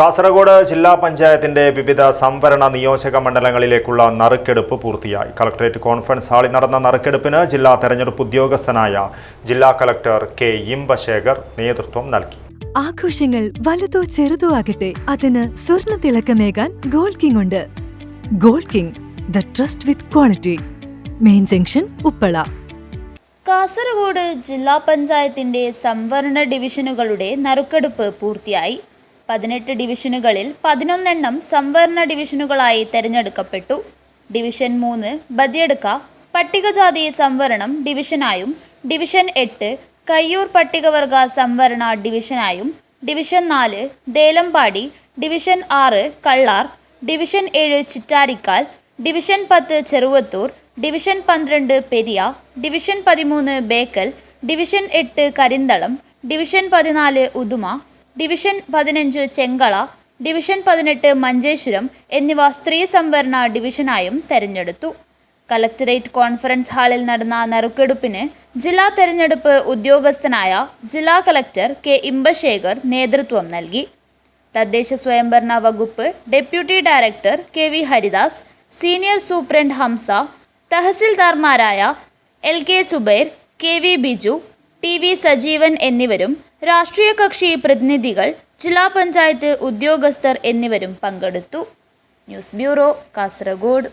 കാസർഗോഡ് ജില്ലാ പഞ്ചായത്തിന്റെ വിവിധ സംവരണ നിയോജക മണ്ഡലങ്ങളിലേക്കുള്ള നറുക്കെടുപ്പ് പൂർത്തിയായി. കളക്ടറേറ്റ് കോൺഫറൻസ് ഹാളിൽ നടന്ന നറുക്കെടുപ്പിന് ജില്ലാ തെരഞ്ഞെടുപ്പ് ഉദ്യോഗസ്ഥനായ ജില്ലാ കളക്ടർ കെ ഇമ്പശേഖർ നേതൃത്വം നൽകി. ആഘോഷങ്ങൾ വലുതോ ചെറുതോ ആകട്ടെ അതിന് സ്വർണ തിളക്കമേകാൻ ഗോൾഡ് കിങ് ഉണ്ട്. Gold king the trust with quality. Main junction Uppala. Kasaragod ജില്ലാ പഞ്ചായത്തിന്റെ സംവരണ ഡിവിഷനുകളുടെ നറുക്കെടുപ്പ് പൂർത്തിയായി. പതിനെട്ട് ഡിവിഷനുകളിൽ പതിനൊന്നെണ്ണം സംവരണ ഡിവിഷനുകളായി തെരഞ്ഞെടുക്കപ്പെട്ടു. ഡിവിഷൻ മൂന്ന് ബദിയടുക്ക പട്ടികജാതി സംവരണം ഡിവിഷനായും ഡിവിഷൻ എട്ട് കയ്യൂർ പട്ടികവർഗ സംവരണ ഡിവിഷനായും ഡിവിഷൻ നാല് ദേലമ്പാടി ഡിവിഷൻ ആറ് കള്ളാർ ഡിവിഷൻ ഏഴ് ചിറ്റാരിക്കാൽ ഡിവിഷൻ പത്ത് ചെറുവത്തൂർ ഡിവിഷൻ പന്ത്രണ്ട് പെരിയ ഡിവിഷൻ പതിമൂന്ന് ബേക്കൽ ഡിവിഷൻ എട്ട് കരിന്തളം ഡിവിഷൻ പതിനാല് ഉദുമ ഡിവിഷൻ പതിനഞ്ച് ചെങ്കള ഡിവിഷൻ പതിനെട്ട് മഞ്ചേശ്വരം എന്നിവ സ്ത്രീ സംവരണ ഡിവിഷനായും തെരഞ്ഞെടുത്തു. കലക്ടറേറ്റ് കോൺഫറൻസ് ഹാളിൽ നടന്ന നറുക്കെടുപ്പിന് ജില്ലാ തെരഞ്ഞെടുപ്പ് ഉദ്യോഗസ്ഥനായ ജില്ലാ കലക്ടർ കെ ഇമ്പശേഖർ നേതൃത്വം നൽകി. തദ്ദേശ സ്വയംഭരണ വകുപ്പ് deputy director K V Haridas senior superintendent Hamsa തഹസിൽദാർമാരായ L K Zubair K V Biju T V Sajeevan എന്നിവരും രാഷ്ട്രീയ കക്ഷി പ്രതിനിധികൾ ജില്ലാ പഞ്ചായത്ത് ഉദ്യോഗസ്ഥർ എന്നിവരും പങ്കെടുത്തു. News bureau Kasaragod.